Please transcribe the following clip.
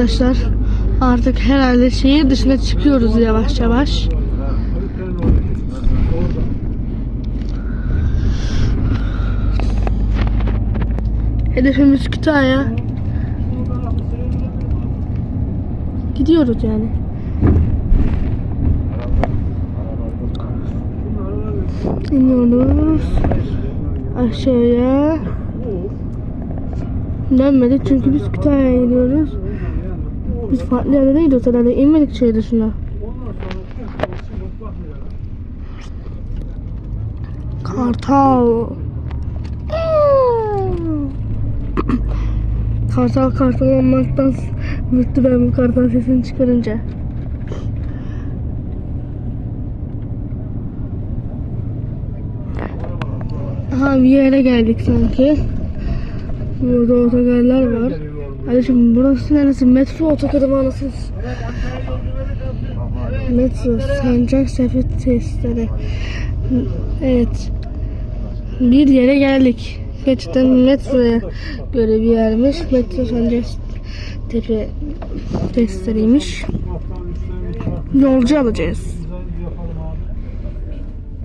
Arkadaşlar artık herhalde şehir dışına çıkıyoruz yavaş yavaş. Hedefimiz Kütahya. Gidiyoruz yani. İniyoruz. Aşağıya. Dönmedik çünkü biz Kütahya'ya gidiyoruz. Biz farklı yerlere gidiyoruz herhalde. İnmedik şehir dışına. Kartal. kartal kartal olmaktan mutlu ben bu kartal sesini çıkarınca. Aha bir yere geldik sanki. Burada otogarlar var. Kardeşim burası neresi? Metro otogarı mı anasını? s- Metro Sancak Sepet Tesisleri. Evet. Bir yere geldik. Gerçekten metroya göre bir yermiş. Metro Sancak Tepe testleriymiş. Yolcu alacağız.